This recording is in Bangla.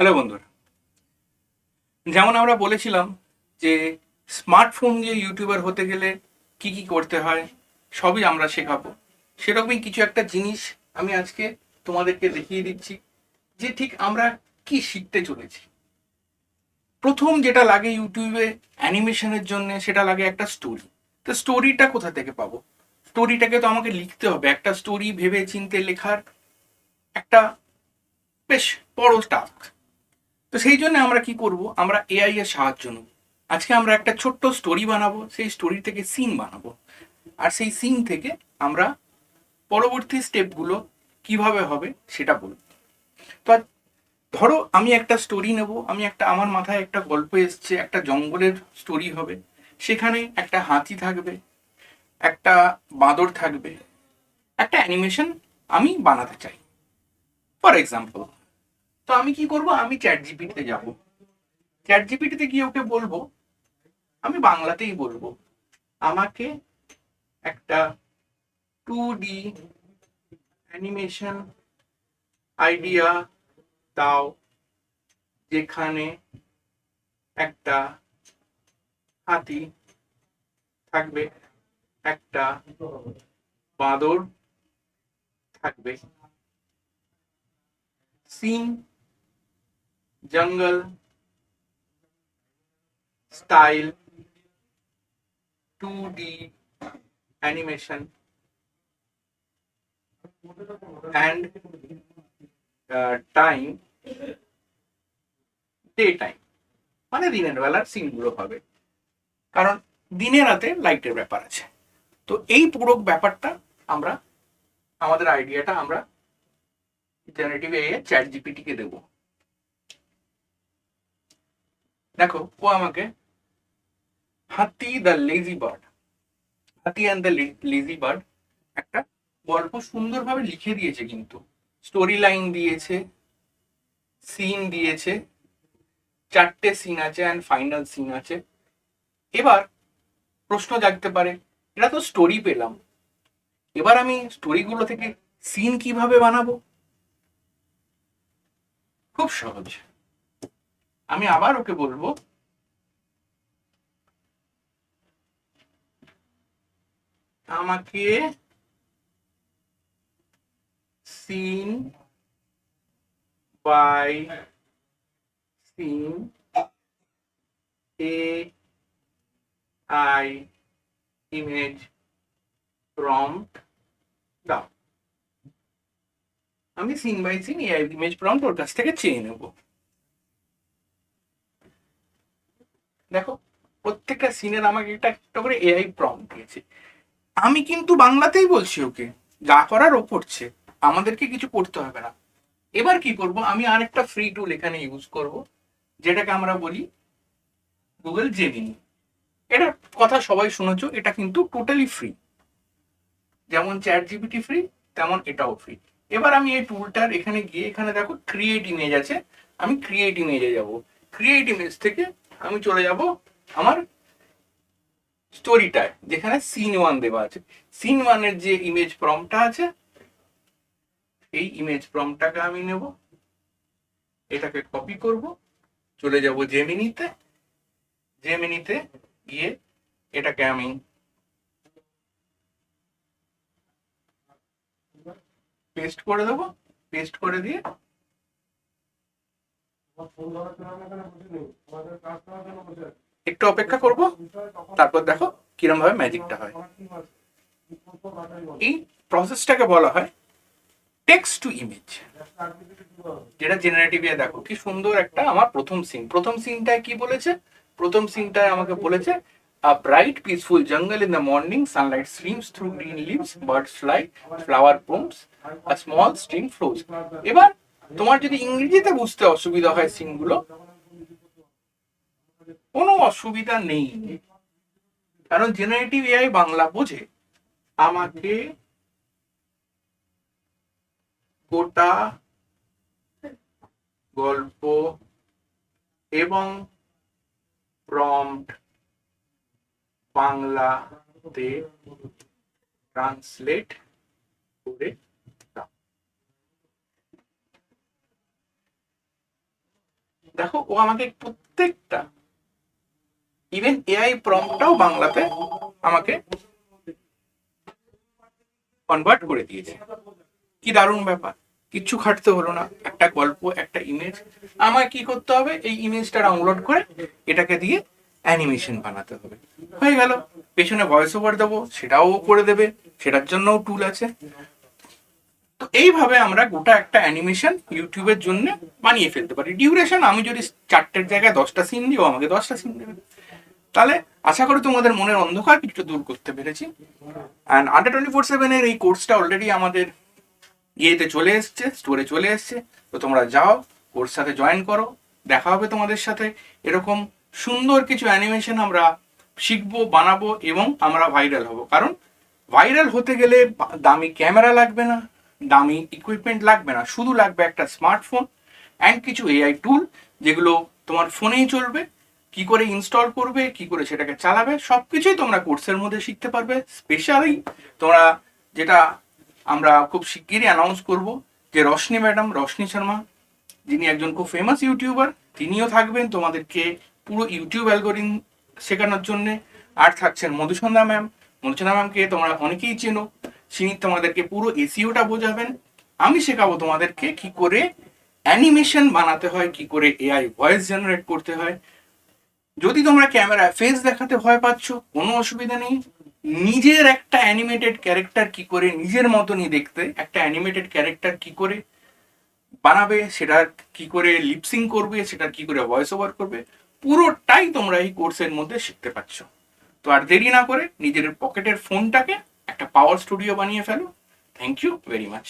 হ্যালো বন্ধুরা। যেমন আমরা বলেছিলাম যে স্মার্টফোন দিয়ে ইউটিউবার হতে গেলে কি কি করতে হয়, সবই আমরা শেখাবো। সেরকমই কিছু একটা জিনিস আমি আজকে তোমাদেরকে দেখিয়ে দিচ্ছি যে ঠিক আমরা কি শিখতে চলেছি। প্রথম যেটা লাগে ইউটিউবে অ্যানিমেশনের জন্য সেটা লাগে একটা স্টোরি তো স্টোরিটা কোথা থেকে পাবো? স্টোরিটাকে তো আমাকে লিখতে হবে। একটা স্টোরি ভেবে চিনতে লেখার একটা বেশ বড় টাস্ক তো সেই জন্য আমরা কি করব? আমরা এআই এর সাহায্য নেব। আজকে আমরা একটা ছোট্ট স্টোরি বানাবো, সেই স্টোরি থেকে সিন বানাবো। আর সেই সিন থেকে আমরা পরবর্তী স্টেপগুলো কীভাবে হবে সেটা বলব। তো ধরো আমি একটা স্টোরি নেব, আমি একটা, আমার মাথায় একটা গল্প এসছে, একটা জঙ্গলের স্টোরি হবে। সেখানে একটা হাতি থাকবে, একটা বাঁদর থাকবে, একটা অ্যানিমেশন আমি বানাতে চাই। ফর এক্সাম্পল তো আমি কি করব? আমি চ্যাট জিপিটিতে যাব। চ্যাট জিপিটিতে গিয়ে ওকে বলব, আমি বাংলাতেই বলব, আমাকে একটা টু ডি অ্যানিমেশন আইডিয়া দাও, যেখানে একটা হাতি থাকবে, একটা বাঁদর থাকবে। Scene jungle style 2D animation and uh, time day time মানে দিনের বেলার সিনগুলো হবে। কারণ দিনে রাতে লাইটের ব্যাপার আছে। তো এই পুরো ব্যাপারটা আমরা আমাদের আইডিয়াটা আমরা জেনারেটিভ এ চ্যাট জিপিটিকে দেবো। দেখো, ও আমাকে হাতি দ্য লেজি বার্ড হাতি অ্যান্ড দ্য লেজি বার্ড একটা গল্প সুন্দরভাবে লিখে দিয়েছে কিন্তু। স্টোরি লাইন দিয়েছে সিন দিয়েছে, চারটে সিন আছে অ্যান্ড ফাইনাল সিন আছে। এবার প্রশ্ন জাগতে পারে এটা তো স্টোরি পেলাম। এবার আমি স্টোরিগুলো থেকে সিন কীভাবে বানাবো? খুব সহজ। আমি আবার ওকে বলব, আমাকে scene by scene AI image prompt দাও আমি scene by scene AI image prompt ওর কাছ থেকে চেয়ে নেব। দেখো, প্রত্যেকটা সিনের আমাকে একটা একটা করে এআই প্রম দিয়েছে। আমি কিন্তু বাংলাতেই বলছি ওকে, যা করার ও করছে, আমাদেরকে কিছু করতে হবে না। এবার কি করব, আমি আরেকটা ফ্রি টুল এখানে ইউজ করব, যেটাকে আমরা বলি গুগল জেমিনি এটা কথা সবাই শুনেছো, এটা কিন্তু টোটালি ফ্রি যেমন চ্যাট জিপিটি ফ্রি তেমন এটাও ফ্রি এবার আমি এই টুলটার এখানে গিয়ে, এখানে দেখো ক্রিয়েট ইমেজ আছে, আমি ক্রিয়েট ইমেজে যাব। ক্রিয়েট ইমেজ থেকে আমি চলে যাব আমার স্টোরিটায় যেখানে সিন ওয়ান দেওয়া আছে। সিন ওয়ানের যে ইমেজ প্রমটা আছে এই ইমেজ প্রমটাকে আমি নেব। এটাকে কপি করব। চলে যাব জেমিনিতে জেমিনিতে গিয়ে এটাকে আমি পেস্ট করে দেবো। পেস্ট করে দিয়ে একটু অপেক্ষা করব। তারপর দেখো কিরম ভাবে ম্যাজিকটা হয়। এই প্রসেসটাকে বলা হয় টেক্সট টু ইমেজ যেটা জেনারেটিভ এ দেখো কি সুন্দর একটা আমার প্রথম সিন প্রথম সিনটায় কি বলেছে? প্রথম সিনটায় আমাকে বলেছে A bright, peaceful jungle in the morning, sunlight streams through green leaves, birds fly, flower blooms, a small stream flows. এবার তোমার যদি ইংরেজিতে বুঝতে অসুবিধা হয় সিনগুলো, কোনো অসুবিধা নেই। কারণ জেনারেটিভ এআই বাংলা বোঝে। আমাকে গোটা গল্প এবং প্রম্পট বাংলাতে ট্রান্সলেট করে দেখো, ও আমাকে প্রত্যেকটা ইভেন এআই প্রম্পটাও বাংলাতে আমাকে কনভার্ট করে দিয়েছে। কি দারুণ ব্যাপার, কিচ্ছু খাটতে হলো না। একটা গল্প, একটা ইমেজ আমায় কি করতে হবে? এই ইমেজটা ডাউনলোড করে এটাকে দিয়ে অ্যানিমেশন বানাতে হবে। হয়ে গেল। পেছনে ভয়েস ওভার দেবো, সেটাও করে দেবে। সেটার জন্যও টুল আছে। তো এইভাবে আমরা গোটা একটা অ্যানিমেশন ইউটিউবের জন্য বানিয়ে ফেলতে পারি। ডিউরেশন আমি যদি চারটের জায়গায় দশটা সিন দিই, ও আমাকে দশটা সিন দেবে। তাহলে আশা করি তোমাদের মনের অন্ধকার কিছুটা দূর করতে পেরেছি। অ্যান্ড আন্ডার টোয়েন্টি ফোর সেভেনের এই কোর্সটা অলরেডি আমাদের ইয়েতে চলে এসছে স্টোরে চলে এসছে। তো তোমরা যাও ওর সাথে জয়েন করো, দেখা হবে তোমাদের সাথে। এরকম সুন্দর কিছু অ্যানিমেশন আমরা শিখব, বানাবো এবং আমরা ভাইরাল হব। কারণ ভাইরাল হতে গেলে দামি ক্যামেরা লাগবে না। দামি ইকুইপমেন্ট লাগবে না, শুধু লাগবে একটা স্মার্টফোন অ্যান্ড কিছু এআই টুল যেগুলো তোমার ফোনেই চলবে, কি করে ইনস্টল করবে, কি করে সেটাকে চালাবে সব কিছুই তোমরা কোর্সের মধ্যে শিখতে পারবে। স্পেশালি তোমরা যেটা আমরা খুব শিগগিরই অ্যানাউন্স করব যে রশনি ম্যাডাম রশনি শর্মা, যিনি একজন খুব ফেমাস ইউটিউবার তিনিও থাকবেন তোমাদেরকে পুরো ইউটিউব অ্যালগোরিন শেখানোর জন্যে। আর থাকছেন মধুসন্ধ্যা ম্যাম। মধুসন্ধ্যা ম্যামকে তোমরা অনেকেই চেনো। তিনি তোমাদেরকে পুরো এসিওটা বোঝাবেন। আমি শেখাবো তোমাদেরকে কি করে অ্যানিমেশন বানাতে হয়, কি করে এআই ভয়েস জেনারেট করতে হয়। যদি তোমরা ক্যামেরায় ফেস দেখাতে ভয় পাচ্ছ, কোনো অসুবিধা নেই। নিজের একটা অ্যানিমেটেড ক্যারেক্টার কি করে নিজের মতনই দেখতে, একটা অ্যানিমেটেড ক্যারেক্টার কি করে বানাবে, সেটা কি করে লিপসিং করবে, সেটা কি করে ভয়েস ওভার করবে, পুরোটাই তোমরা এই কোর্সের মধ্যে শিখতে পাচ্ছ তো আর দেরি না করে নিজের পকেটের ফোনটাকে একটা পাওয়ার স্টুডিও বানিয়ে ফেলো। Thank you very much